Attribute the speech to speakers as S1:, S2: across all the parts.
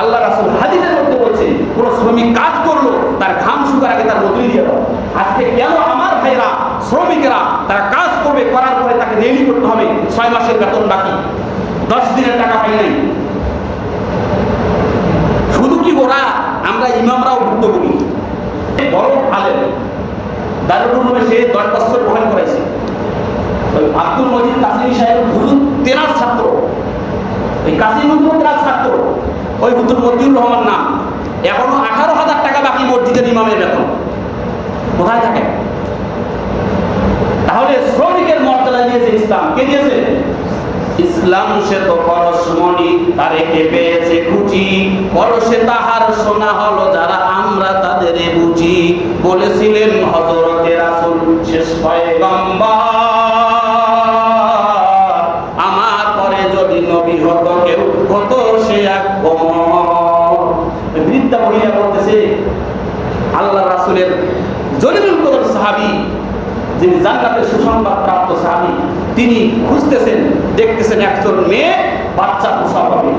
S1: আল্লাহ রাসুল হাদিসের মধ্যে বলছে কোনো শ্রমিক কাজ করল, তার ঘাম শুকার আগে তার মজুরি দিয়ে দাও। আজকে কেন আমার ভাইরা, শ্রমিকেরা, তারা কাজ করবে, করার পরে তাকে দেরি করতে হবে? ছয় মাসের বেতন বাকি। দশ দিনের টাকা পাই নাই। শুধু কি ওরা আমরা ইমামরাও ভুক্তভোগী। বড় আলেম। দারুল উলুমে সে দশ বছর বহন করেছে। আব্দুল মজিদ কাসিম সাহেব হুজুর তেনার ছাত্র। ওই কাসিম হুজুর তেনার ছাত্র। ওই হুজুর মতিউর রহমান নাম এখনও আঠারো হাজার টাকা বাকি মসজিদের ইমামের বেতন। কোথায় থাকে? তাহলে শ্রমিকের মর্যাদা দিয়েছে ইসলাম। কে দিয়েছে? ইসলাম সে তো পরশমণি তারে কে পেয়েছে খুঁজি পরশে তাহার শোনা হলো যারা আমরা তাদের বুঝি বলেছিলেন হজরতে রাসূল, শেষ পয়গম্বর আমার যদি নবী হতো কেউ হতো সে এক বৃদ্ধা মহিলা বলতেছে, আল্লাহ রাসূলের জলিলুল কদর সাহাবী, যিনি জান্নাতের সুসংবাদ প্রাপ্ত সাহাবী, তিনি খুঁজতেছেন, দেখতেছেন একজন মেয়ে বাচ্চা প্রসব হবে।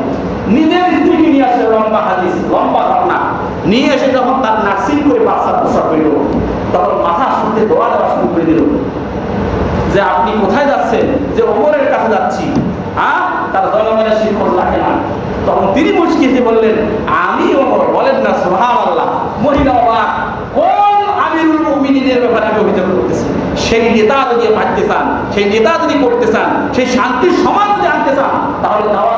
S1: নিজের স্ত্রীকে নিয়ে আসে লম্বা হাদিস, লম্বা নিয়ে এসে যখন তার নার্সিং করে বাচ্চা প্রসব হইল, তখন মাথা শুনতে দোয়া দেওয়া শুরু করে দিল। যে আপনি কোথায় যাচ্ছেন? যে ওমরের কাছে যাচ্ছি। হ্যাঁ? তখন তিনি বললেন, আমি বলেন না মহিলা কোন ব্যাপারে অভিযোগ করতেছি? সেই নেতা যদি পাঠতে চান, সেই নেতা যদি করতে চান, সেই শান্তির সমাজ যদি আনতে চান, তাহলে দাওয়াত